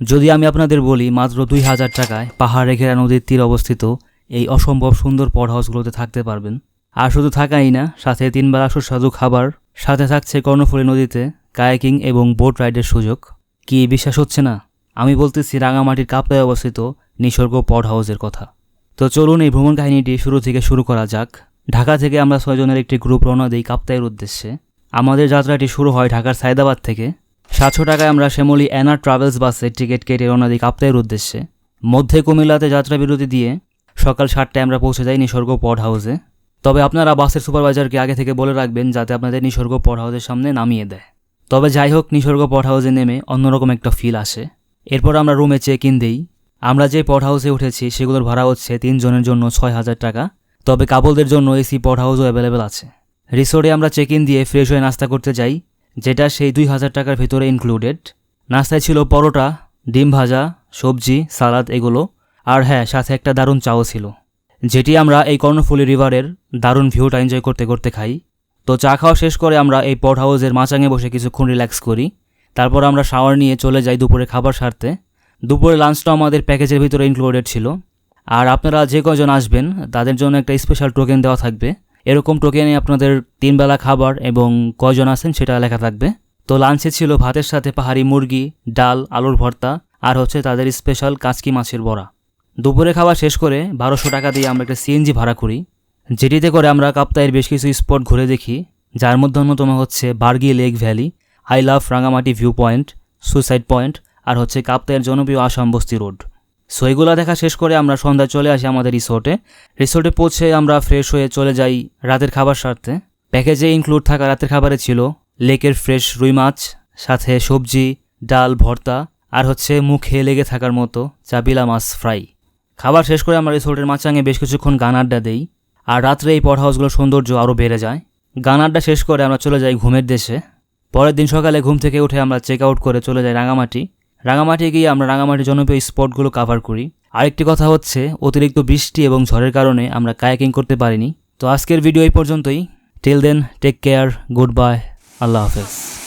যদি আমি আপনাদের বলি, মাত্র দুই হাজার টাকায় পাহাড়ে ঘেরা নদীর তীর অবস্থিত, এই অসম্ভব সুন্দর পড হাউসগুলোতে থাকতে পারবেন। আর শুধু থাকাই না, সাথে তিনবেলা সুস্বাদু খাবার, সাথে থাকছে কর্ণফুলী নদীতে কায়াকিং এবং বোট রাইডের সুযোগ। কি বিশ্বাস হচ্ছে না? আমি বলতেছি, রাঙামাটির কাপ্তায় অবস্থিত নিসর্গ পড হাউসের কথা। তো চলুন এই ভ্রমণ কাহিনীটি শুরু থেকে শুরু করা যাক। ঢাকা থেকে আমরা ছয়জনের একটি গ্রুপ রওনা দিই কাপ্তায়ের উদ্দেশ্যে। আমাদের যাত্রাটি শুরু হয় ঢাকার সায়দাবাদ থেকে। সাতশো টাকায় আমরা শ্যামলী অ্যানার ট্রাভেলস বাসের টিকিট কেটে রওনা দিই কাপ্তায়ের উদ্দেশ্যে। মধ্যে কুমিল্লাতে যাত্রা বিরতি দিয়ে সকাল সাতটায় আমরা পৌঁছে যাই নিসর্গ পড হাউসে। তবে আপনারা বাসের সুপারভাইজারকে আগে থেকে বলে রাখবেন, যাতে আপনাদের নিসর্গ পড হাউসের সামনে নামিয়ে দেয়। তবে যাই হোক, নিসর্গ পড হাউসে নেমে অন্যরকম একটা ফিল আসে। এরপর আমরা রুমে চেক ইন দিই। আমরা যে পড হাউসে উঠেছি, সেগুলোর ভাড়া হচ্ছে তিনজনের জন্য ছয় হাজার টাকা। তবে কাপলদের জন্য এসি পড হাউসও অ্যাভেলেবেল আছে। রিসোর্টে আমরা চেক ইন দিয়ে ফ্রেশ হয়ে নাস্তা করতে যাই। যেটা সেই দুই হাজার টাকার ভেতরে ইনক্লুডেড নাস্তায় ছিল পরোটা, ডিম ভাজা, সবজি, সালাদ এগুলো, আর হ্যাঁ সাথে একটা দারুণ চাও ছিল। যেটি আমরা এই কর্ণফুলী রিভারের দারুণ ভিউটা এনজয় করতে করতে খাই। তো চা খাওয়া শেষ করে আমরা এই পড হাউসের মাচাঙে বসে কিছুক্ষণ রিল্যাক্স করি। তারপর আমরা শাওয়ার নিয়ে চলে যাই দুপুরে খাবার সারতে। দুপুরে লাঞ্চটা আমাদের প্যাকেজের ভিতরে ইনক্লুডেড ছিল। আর আপনারা যে কজন আসবেন, তাদের জন্য একটা স্পেশাল টোকেন দেওয়া থাকবে। এরকম টোকেনে আপনাদের তিনবেলা খাবার এবং কয়জন আছেন সেটা লেখা থাকবে। তো লাঞ্চে ছিল ভাতের সাথে পাহাড়ি মুরগি, ডাল, আলুর ভর্তা আর হচ্ছে তাদের স্পেশাল কাঁচকি মাছের বড়া। দুপুরে খাওয়া শেষ করে বারোশো টাকা দিয়ে আমরা একটা সিএনজি ভাড়া করি। যেটিতে করে আমরা কাপ্তায়ের বেশ কিছু স্পট ঘুরে দেখি, যার মধ্যে অন্যতম হচ্ছে Bargi lake valley, I love Rangamati view point suicide point আর হচ্ছে কাপ্তায়ের জনপ্রিয় আসাম বস্তি রোড। সো এগুলো দেখা শেষ করে আমরা সন্ধ্যায় চলে আসি আমাদের রিসোর্টে। রিসোর্টে পৌঁছে আমরা ফ্রেশ হয়ে চলে যাই রাতের খাবার সারতে। প্যাকেজে ইনক্লুড থাকা রাতের খাবারে ছিল লেকের ফ্রেশ রুই মাছ, সাথে সবজি, ডাল, ভর্তা, আর হচ্ছে মুখে লেগে থাকার মতো চাপিলা মাছ ফ্রাই খাবার শেষ করে আমরা রিসোর্টের মাচাঙে বেশ কিছুক্ষণ গান আড্ডা দেই, আর রাত্রে এই পড হাউসগুলোর সৌন্দর্য আরও বেড়ে যায়। গান আড্ডা শেষ করে আমরা চলে যাই ঘুমের দেশে। পরের দিন সকালে ঘুম থেকে উঠে আমরা চেক আউট করে চলে যাই রাঙামাটি। রাঙামাটি গিয়ে আমরা রাঙামাটির জনপ্রিয় স্পটগুলো কাভার করি। আরেকটি কথা হচ্ছে, অতিরিক্ত বৃষ্টি এবং ঝড়ের কারণে আমরা কায়াকিং করতে পারিনি। তো আজকের ভিডিও এই পর্যন্তই। Till then take care good bye Allah হাফেজ।